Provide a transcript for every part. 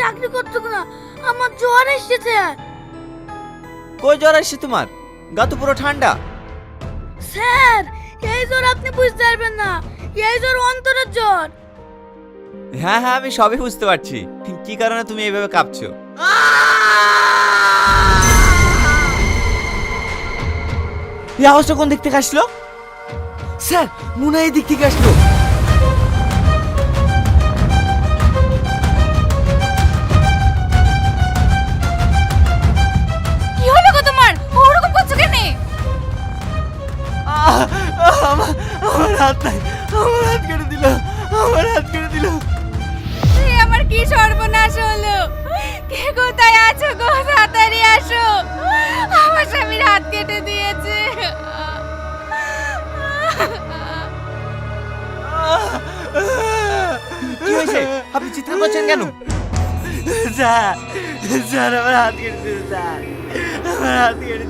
চাকরি করতে না আমার জ্বর এসেছে। কই জ্বর আসছে তোমার? গা তো পুরো ঠান্ডা। স্যার এই জ্বর আপনি বুঝতে পারবেন না। এই জ্বর অন্তরের জ্বর। হ্যাঁ হ্যাঁ আমি সবই বুঝতে পারছি। কি কারণে তুমি এইভাবে কাঁপছো? এই আওয়াজটা কোন দিক থেকে আসলো? স্যার মনে এই দিক থেকে আসলো। হাত কেটে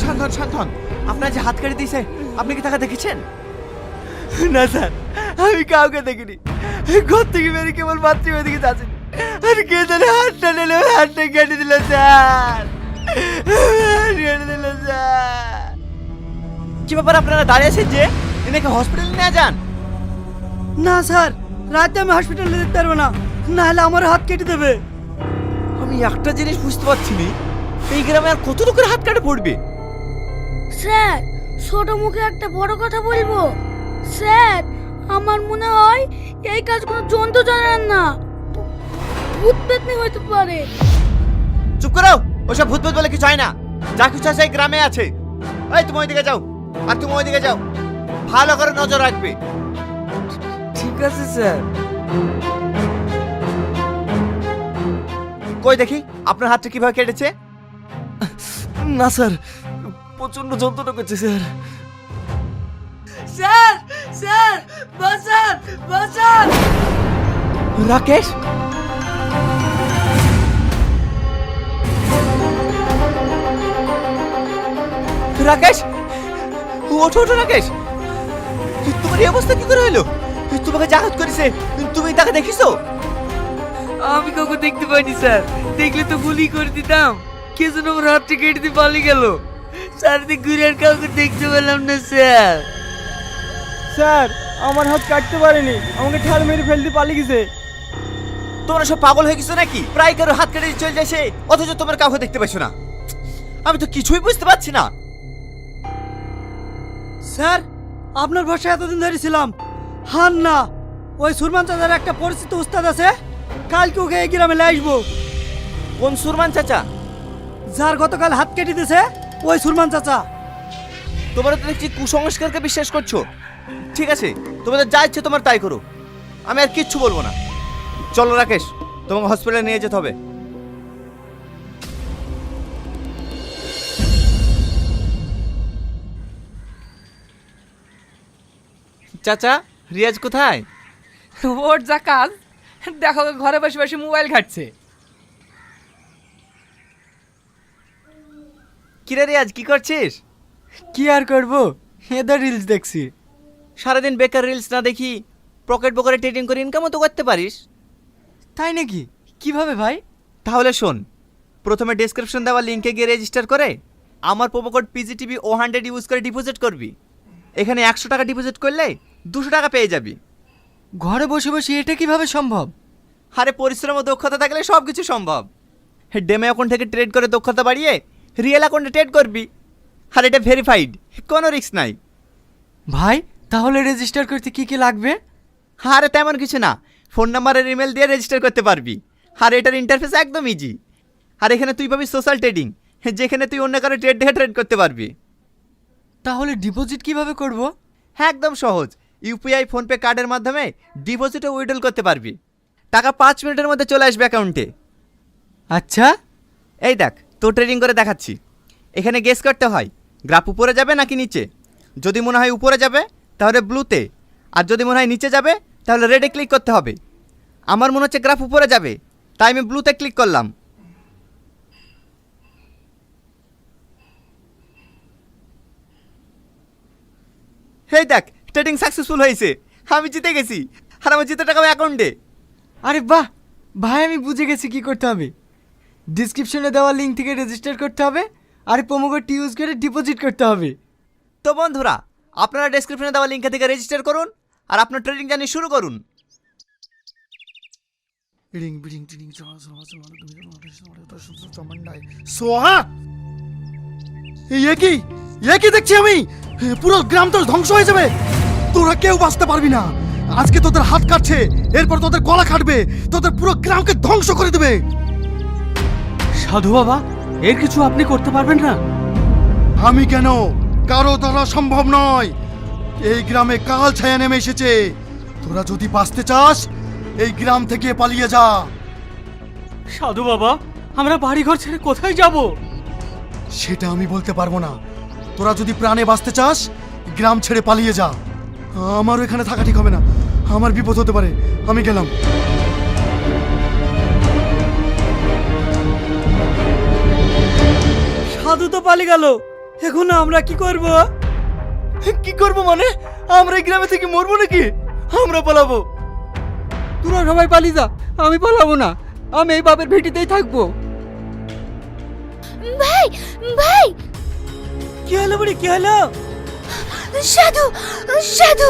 স্যার শান্ত হন। আপনার যে হাত কেটে দিয়েছে, আপনি কি তাকে দেখেছেন? না স্যার, আমি কাউকে দেখিনি। ঘর থেকে বেরিয়ে কেবল মাতৃ ওইদিকে যাচ্ছেন। আর কে জানে হাতটা নিলে হাতটা কেটে দিল, স্যার। কেটে দিল, স্যার। কি ব্যাপার, আপনারা দাঁড়িয়ে আছেন যে? এনাকে হসপিটালে নিয়ে যান। না স্যার, রাতে আমি হসপিটালে যেতে পারব না। নাহলে আমার হাত কেটে দেবে। আমি একটা জিনিস বুঝতে পারছি না এই গ্রামে আর কত লোকের হাত কাটে পড়বে? স্যার ছোট মুখে একটা বড় কথা বলব? স্যার আমার মনে হয় এই কাজ কোনো জন্তু জানেন না। ভূত পেতনি হইতে পারে। চুপ করো! ওসব ভূত ভূত বলে কিছু হয় না। যা কিছু আছে এই গ্রামে আছে। এই তুমি ওইদিকে যাও। আর তুমি ওইদিকে যাও। ভালো করে নজর রাখবে। ঠিক আছে স্যার। কই দেখি? আপনার হাতটা কীভাবে কেটেছে? না স্যার। প্রচণ্ড যন্ত্রণা করছে স্যার। স্যার স্যার বাঁচান বাঁচান! রাকেশ? রাকেশ? ওঠো ওঠো রাকেশ। তোমার এই অবস্থা কি করে হলো? তোমাকে জাহাজ করেছে। তুমি তাকে দেখিছো? আমি কাউকে দেখতে পাইনি স্যার। দেখলে তো গুলি করে দিতাম। কে যেন আমার হাতটা কেটে দিয়ে পালিয়ে গেল। চারিদিক ঘুরে আর কাউকে দেখতে পেলাম না স্যার। স্যার আমার হাত কাটতে পারেনি। আমাকে ঠাল মেরে ফেলতে পালিয়ে গেছে। তোমরা সব পাগল হয়ে গেছো নাকি? প্রায় কারও হাত কেটে চলে যাচ্ছে অথচ তোমার কাউকে দেখতে পাচ্ছ না। আমি তো কিছুই বুঝতে পারছি না। স্যার আপনার ভাষায় এতদিন ধরে ছিলাম। হান না ওই সুরমান চাচার একটা পরিচিত উস্তাদ আছে? কালকে ওকে এই গ্রামে নিয়ে আসব। কোন সুরমান চাচা? যার গতকাল হাত কেটে দিয়েছে ওই সুরমান চাচা। তোমরা তো দেখছি কুসংস্কারকে বিশ্বাস করছ। ঠিক আছে তোমাদের যা ইচ্ছে তোমার তাই করো। আমি আর কিচ্ছু বলব না। চলো রাকেশ তোমাকে হসপিটালে নিয়ে যেতে হবে। চাচা রিয়াজ কোথায়? ওর যা কাজ দেখো ঘরে বসে বসে মোবাইল ঘাটছে। কিরে রিয়াজ কি করছিস? কি আর করব? এদের রিলস দেখছি। সারাদিন বেকার রিলস না দেখি পকেট পকেটে ট্রেডিং করে ইনকামও তো করতে পারিস। তাই নাকি? কীভাবে ভাই? তাহলে শোন প্রথমে ডেসক্রিপশন দেওয়া লিঙ্কে গিয়ে রেজিস্টার করে আমার প্রোমো কোড পিজিটিভি ও হান্ড্রেড ইউজ করে ডিপোজিট করবি। এখানে একশো টাকা ডিপোজিট করলে দুশো টাকা পেয়ে যাবি। ঘরে বসে বসে এটা কীভাবে সম্ভব? আরে পরিশ্রম ও দক্ষতা থাকলে সব কিছু সম্ভব ডেমে অ্যাকাউন্ট থেকে ট্রেড করে দক্ষতা বাড়িয়ে রিয়েল অ্যাকাউন্টে ট্রেড করবি। আর এটা ভেরিফাইড কোনো রিস্ক নাই। ভাই তাহলে রেজিস্টার করতে কি কি লাগবে? আরে তেমন কিছু না ফোন নাম্বার আর ইমেল দিয়ে রেজিস্টার করতে পারবি। আর এটার ইন্টারফেস একদম ইজি আর এখানে তুই পাবি সোশ্যাল ট্রেডিং যেখানে তুই অন্য কারও ট্রেড দেখে ট্রেড করতে পারবি। তাহলে ডিপোজিট কীভাবে করব? হ্যাঁ একদম সহজ ইউপিআই ফোনপে কার্ডের মাধ্যমে ডিপোজিটও উইড্রল করতে পারবি। টাকা পাঁচ মিনিটের মধ্যে চলে আসবে অ্যাকাউন্টে আচ্ছা। এই দেখ তো ট্রেডিং করে দেখাচ্ছি। এখানে গেস করতে হয় গ্রাফ উপরে যাবে নাকি নিচে? যদি মনে হয় উপরে যাবে তাহলে ব্লুতে আর যদি মনে হয় নিচে যাবে তাহলে রেডে ক্লিক করতে হবে। আমার মনে হচ্ছে গ্রাফ উপরে যাবে তাই আমি ব্লুতে ক্লিক করলাম। হেই দেখ ট্রেডিং সাকসেসফুল হয়েছে আমি জিতে গেছি আর আমার জিতে টাকা অ্যাকাউন্টে আরে বাহ ভাই আমি বুঝে গেছি কি করতে হবে ডিসক্রিপশনে দেওয়া লিঙ্ক থেকে রেজিস্টার করতে হবে আর প্রোমো কোডটি ইউজ করে ডিপোজিট করতে হবে তো বন্ধুরা আপনারা ডেসক্রিপশনে দেওয়া লিঙ্ক থেকে রেজিস্টার করুন আর আপনার ট্রেডিং জার্নি শুরু করুন সোহা এ কি এ কি দেখছি আমি পুরো গ্রাম তো ধ্বংস হয়ে যাবে তোরা কেউ বাঁচতে পারবি না। আজকে তোদের হাত কাটছে এরপর তোদের গলা কাটবে তোদের পুরো গ্রামকে ধ্বংস করে দেবে। সাধু বাবা এর কিছু আপনি করতে পারবেন না? আমি কেন? কারও দ্বারা সম্ভব নয়। এই গ্রামে কাল ছায়া নেমে এসেছে। তোরা যদি বাঁচতে চাস এই গ্রাম থেকে পালিয়ে যা। সাধু বাবা আমরা বাড়িঘর ছেড়ে কোথায় যাব? সেটা আমি বলতে পারব না। তোরা যদি প্রাণে বাঁচতে চাস গ্রাম ছেড়ে পালিয়ে যা। আমারও এখানে থাকা ঠিক হবে না। আমার বিপদ হতে পারে। আমি গেলাম। সাধু তো পালিয়ে গেল। এখন আমরা কি করব? কি করব মানে? আমরা এই গ্রামে থেকে মরবো নাকি? আমরা পালাবো। তোরা সবাই পালিয়ে যা। আমি পালাবো না। আমি এই বাপের ভেটিতেই থাকব। ভাই ভাই! কি হলো বুড়ি কি হলো? সাধু সাধু।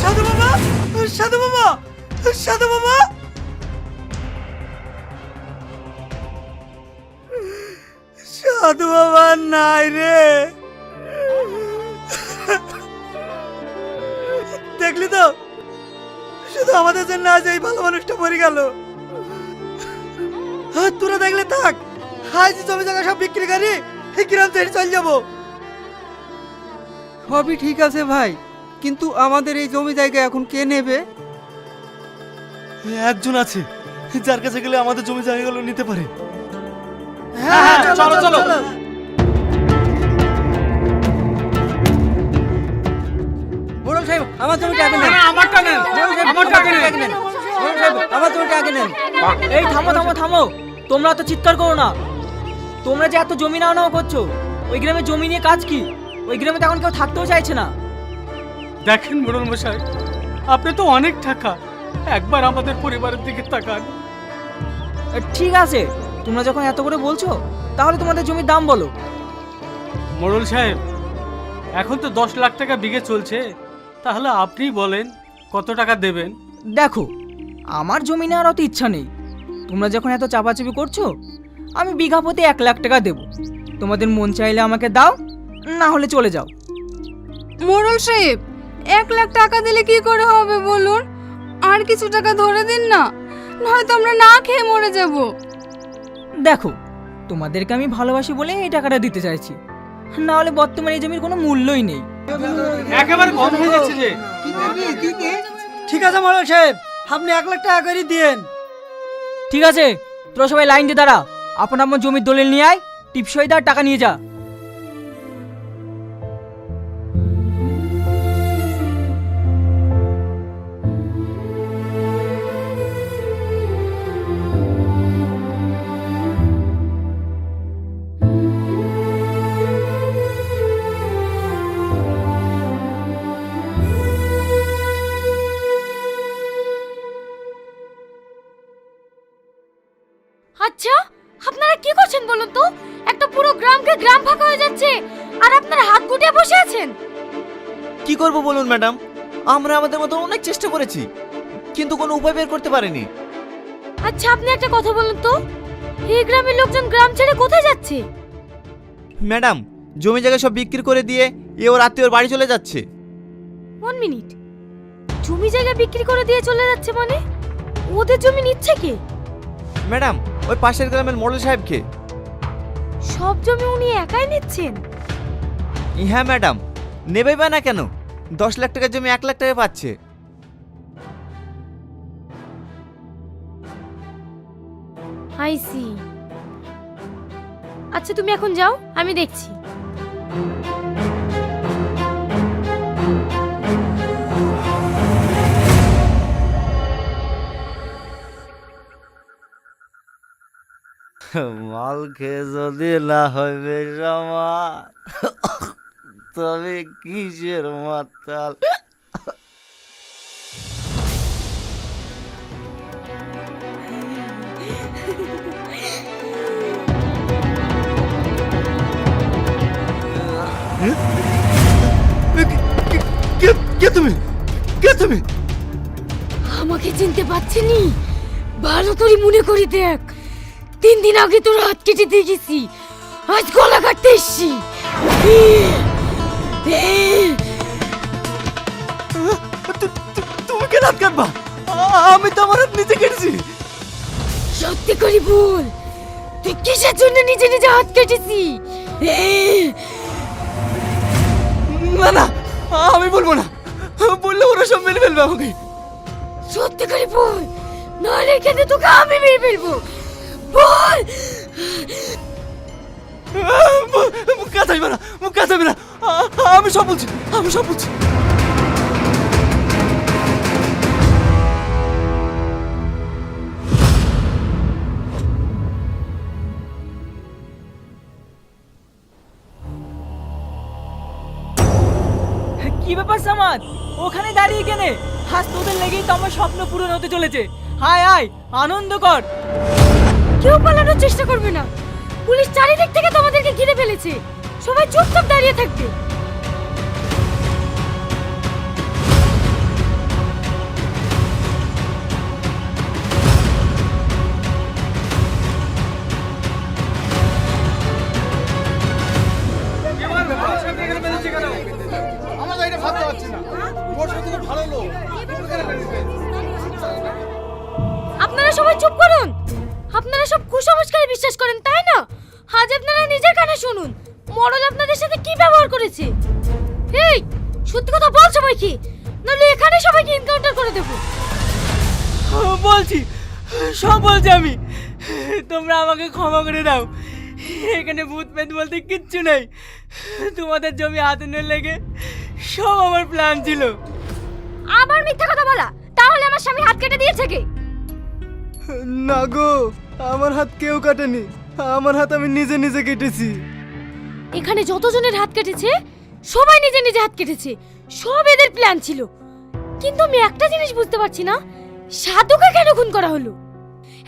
সাধু বাবা সাধু বাবা সাধু বাবা। সাধু বাবা নাই রে। দেখলি তো? শুধু আমাদের জন্য আজ এই ভালো মানুষটা মরে গেল। হ্যাঁ, তোরা দেখলে থাক আজ জমি জায়গা সব বিক্রি করি এই গ্রাম থেকে চল যাব। সবই ঠিক আছে ভাই কিন্তু আমাদের এই জমি জায়গা এখন কে নেবে? একজন আছে যার কাছে গেলে আমাদের জমি জায়গাগুলো নিতে পারে। হ্যাঁ চলো। চলো। সাহেব আমার নেন। আমারটা নেন। নেন। আমার নেন। এই থামো থামো থামো। তোমরা তো চিৎকার করো না। তোমরা যে এত জমি নাও নাও করছ ওই গ্রামে জমি নিয়ে কাজ কি? ওই গ্রামে তো এখন কেউ থাকতেও চাইছে না। দেখেন মোড়ল মশাই আপনি তো অনেক টাকা একবার আমাদের পরিবারের দিকে তাকান। ঠিক আছে। তোমরা যখন এত করে বলছো তাহলে তোমাদের জমির দাম বলো। মোড়ল সাহেব এখন তো দশ লাখ টাকা বিঘে চলছে। তাহলে আপনি বলেন কত টাকা দেবেন? দেখো আমার জমি নেওয়ার অত ইচ্ছা নেই। তোমরা যখন এত চাপাচাপি করছ আমি বিঘা প্রতি এক লাখ টাকা দেবো। তোমাদের মন চাইলে আমাকে দাও না হলে চলে যাও। মোরল সাহেব এক লাখ টাকা দিলে কি করে হবে বলুন? আর কিছু টাকা ধরে দিন না নয়তো আমরা না খেয়ে মরে যাব। দেখো তোমাদেরকে আমি ভালোবাসি বলে এই টাকাটা দিতে চাইছি। না হলে বর্তমানে এই জমির কোনো মূল্যই নেই। একেবারে হয়ে যাচ্ছে যে। ঠিক আছে, মোড়ল সাহেব, আপনি এক লাখ টাকা করে দিয়েন। ঠিক আছে, তোরা সবাই লাইন দিয়ে দাঁড়া। আপন আপন জমির দলিল নিয়ে আয়, টিপসই দা টাকা নিয়ে যা। ম্যাডাম আমরা আমাদের মতো অনেক চেষ্টা করেছি কিন্তু কোনো উপায় বের করতে পারিনি। আচ্ছা আপনি একটা কথা বলুন তো। এই গ্রামের লোকজন গ্রাম ছেড়ে কোথায় যাচ্ছে? ম্যাডাম জমি জায়গা সব বিক্রি করে দিয়ে এ ওর আত্মীয়র বাড়ি চলে যাচ্ছে। ওয়ান মিনিট জমি জায়গা বিক্রি করে দিয়ে চলে যাচ্ছে মানে? ওদের জমি নিচ্ছে কে? ম্যাডাম ওই পাশের গ্রামের মোড়ল সাহেবকে। সব জমি উনি একাই নিচ্ছেন? হ্যাঁ ম্যাডাম নেবে বা না কেন? দশ লাখ টাকার জমি এক লাখ টাকা পাচ্ছে। আই সি আচ্ছা তুমি এখন যাও আমি দেখছি। মাল খেয়ে যদি না হয় বেশামা তবে কিসের মাতাল? কে কে তুমি? কে তুমি? আমাকে চিনতে পারছিনি। ভালো করে মনে করি দেখ। তিন দিন আগে তোর হাত কেটে দিয়ে গেছি আজ গলা কাটতে এসছি। তুমি কে রাত কাটবা। আমি তো আমার হাত নিজে কেটেছি। সত্যি করে বল তুই কিসের জন্য নিজে নিজে হাত কেটেছি? না না আমি বলব না। বললে ওরা সব মেরে ফেলবে আমাকে। সত্যি করে বল নাহলে এখানে তোকে আমি মেরে ফেলব। বল কাঁচাইবে না কাঁচাইবে না। আমি সব বলছি আমি সব বলছি। কি ব্যাপার সামাদ? ওখানে দাঁড়িয়ে কেনে? হাস তোদের লেগেই তো আমার স্বপ্ন পূরণ হতে চলেছে। হায় আয় আনন্দ কর। কেউ পালানোর চেষ্টা করবে না। পুলিশ চারিদিক থেকে তোমাদেরকে ঘিরে ফেলেছে। সবাই চুপচাপ দাঁড়িয়ে থাকবে। আপনারা সবাই চুপ করুন। আপনারা সব কুসংস্কারে বিশ্বাস করেন, তাই না? আজ আপনারা নিজের কানে শুনুন। মরল আপনাদের সাথে কি ব্যবহার করেছে? এই সত্যি কথা বল সবাইকে নাহলে এখানে সবাইকে এনকাউন্টার করে দেবো। বলছি সব বলছি আমি। তোমরা আমাকে ক্ষমা করে দাও। এখানে ভূত পেত বলতে কিচ্ছু নেই। তোমাদের জমি হাতে নিয়ে লেগে সব আমার প্ল্যান ছিল। আবার মিথ্যা কথা বলা? তাহলে আমার স্বামী হাত কেটে দিয়েছে কে? না গো আমার হাত কেউ কাটেনি। আমার হাত আমি নিজে নিজে কেটেছি। এখানে যতজনের হাত কেটেছে সবাই নিজে নিজে হাত কেটেছে। সব এদের প্ল্যান ছিল। কিন্তু আমি একটা জিনিস বুঝতে পারছি না সাধুকে কেন খুন করা হলো?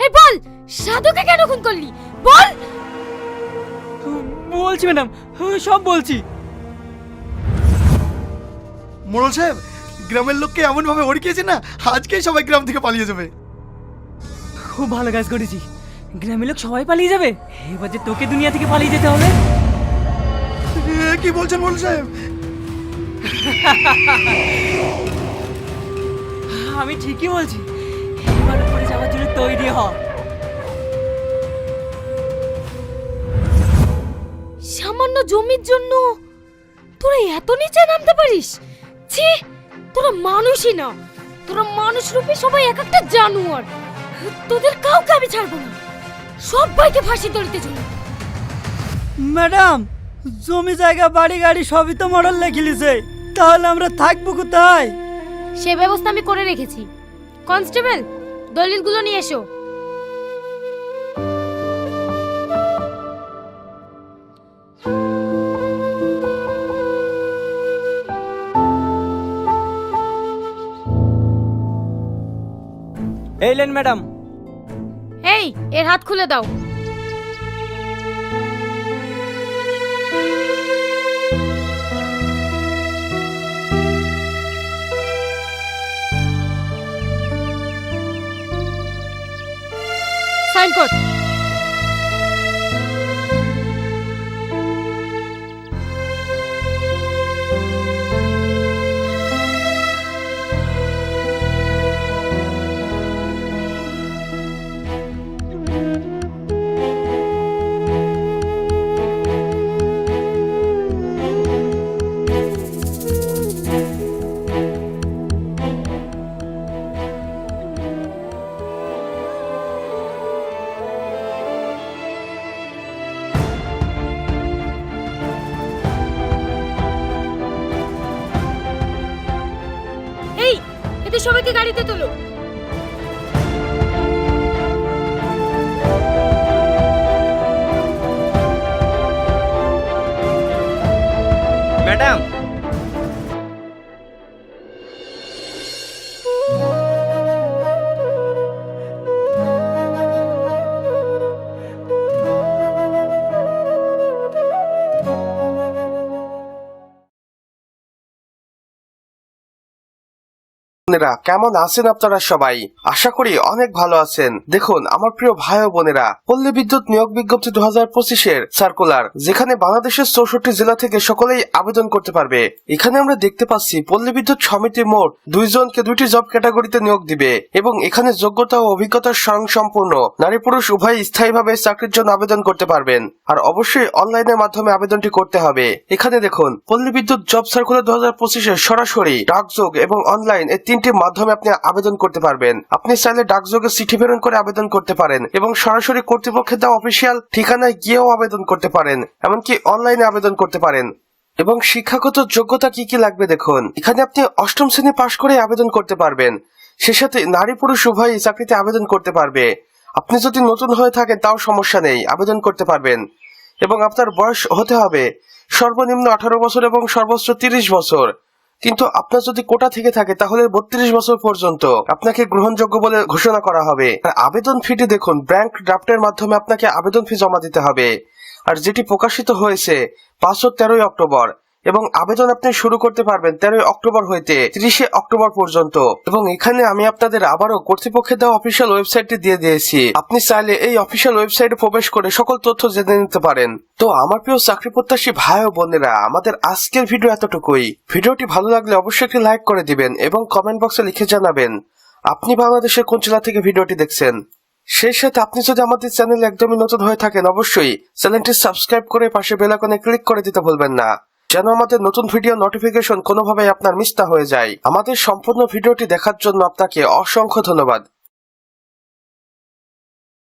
হে বল সাধুকে কেন খুন করলি? বল! বলছি ম্যাডাম সব বলছি। মোড়ল সাহেব গ্রামের লোককে এমন ভাবে হড়কিয়েছে না আজকেই সবাই গ্রাম থেকে পালিয়ে যাবে। খুব ভালো কাজ করেছি। গ্রামের লোক সবাই পালিয়ে যাবে? এবার যে তোকে দুনিয়া থেকে পালিয়ে যেতে হবে? কি বলছেন সাহেব? আমি ঠিকই বলছি। এবার উপরে যাওয়ার জন্য তৈরি হ। সামান্য জমির জন্য তোরা এত নিচে নামতে পারিস? ছি তোরা মানুষই না। তোরা মানুষ রূপে সবাই এক একটা জানোয়ার। তোদের কাউকে আমি ছাড়বো না। সবাইকে ফাঁসি দড়িতে চলে ম্যাডাম জমি জায়গা বাড়ি গাড়ি সবই তো মডেল লেখিলিছে। তাহলে আমরা থাকব কোথায়? সে ব্যবস্থা আমি করে রেখেছি। কনস্টেবল দলিলগুলো নিয়ে এসো। এইলেন ম্যাডাম। এই এর হাত খুলে দাও। বোনেরা, কেমন আছেন আপনারা সবাই? আশা করি অনেক ভালো আছেন। দেখুন, আমার প্রিয় ভাই ও বোনেরা, পল্লী বিদ্যুৎ নিয়োগ বিজ্ঞপ্তি দু হাজার পঁচিশের সার্কুলার যেখানে বাংলাদেশের চৌষট্টি জেলা থেকে সকলেই আবেদন করতে পারবে। এখানে আমরা দেখতে পাচ্ছি, পল্লী বিদ্যুৎ সমিতি মোট দুইজনকে দুইটি জব ক্যাটাগরিতে নিয়োগ দিবে এবং এখানে যোগ্যতা ও অভিজ্ঞতার স্বয়ং সম্পূর্ণ নারী পুরুষ উভয় স্থায়ীভাবে চাকরির জন্য আবেদন করতে পারবেন। আর অবশ্যই অনলাইনের মাধ্যমে আবেদনটি করতে হবে। এখানে দেখুন, পল্লী বিদ্যুৎ জব সার্কুলার দু হাজার পঁচিশে সরাসরি ডাকযোগ এবং অনলাইন এই তিনটি মাধ্যমে আপনি আবেদন করতে পারবেন। আপনি চাইলে ডাকযোগে চিঠি প্রেরণ করে আবেদন করতে পারেন এবং সরাসরি কর্তৃপক্ষের দেওয়া অফিসিয়াল ঠিকানায় গিয়েও আবেদন করতে পারেন, এমনকি অনলাইনে আবেদন করতে পারেন। এবং শিক্ষাগত যোগ্যতা কি কি লাগবে দেখুন। এখানে আপনি অষ্টম শ্রেণি পাশ করে আবেদন করতে পারবেন। সে সাথে নারী পুরুষ উভয়ই চাকরিতে আবেদন করতে পারবে। আপনি যদি নতুন হয়ে থাকেন তাও সমস্যা নেই, আবেদন করতে পারবেন। এবং আপনার বয়স হতে হবে সর্বনিম্ন আঠারো বছর এবং সর্বোচ্চ তিরিশ বছর। কিন্তু আপনার যদি কোটা থেকে থাকে, তাহলে বত্রিশ বছর পর্যন্ত আপনাকে গ্রহণযোগ্য বলে ঘোষণা করা হবে। আর আবেদন ফিটি দেখুন ব্যাংক ড্রাফটের মাধ্যমে আপনাকে আবেদন ফি জমা দিতে হবে। আর যেটি প্রকাশিত হয়েছে পাঁচশো তেরোই অক্টোবর এবং আবেদন আপনি শুরু করতে পারবেন তেরোই অক্টোবর হইতে তিরিশে অক্টোবর পর্যন্ত। এবং এখানে আমি আপনাদের আবারও কর্তৃপক্ষের দেওয়া অফিসিয়াল ওয়েবসাইটটি দিয়ে দিয়েছি। আপনি চাইলে এই অফিসিয়াল ওয়েবসাইটে প্রবেশ করে সকল তথ্য জেনে নিতে পারেন। তো আমার প্রিয় চাকরি প্রত্যাশী ভাই ও বোনেরা, আমাদের আজকের ভিডিও এতটুকুই। ভিডিওটি ভালো লাগলে অবশ্যই একটি লাইক করে দিবেন এবং কমেন্ট বক্সে লিখে জানাবেন, আপনি বাংলাদেশের কোন জেলা থেকে ভিডিওটি দেখছেন? সেই সাথে আপনি যদি আমাদের চ্যানেল একদমই নতুন হয়ে থাকেন, অবশ্যই চ্যানেলটি সাবস্ক্রাইব করে পাশে বেলাকনে ক্লিক করে দিতে ভুলবেন না। যেন আমাদের নতুন ভিডিও নোটিফিকেশন কোনোভাবেই আপনার মিস না হয়ে যায়। আমাদের সম্পূর্ণ ভিডিওটি দেখার জন্য আপনাকে অসংখ্য ধন্যবাদ।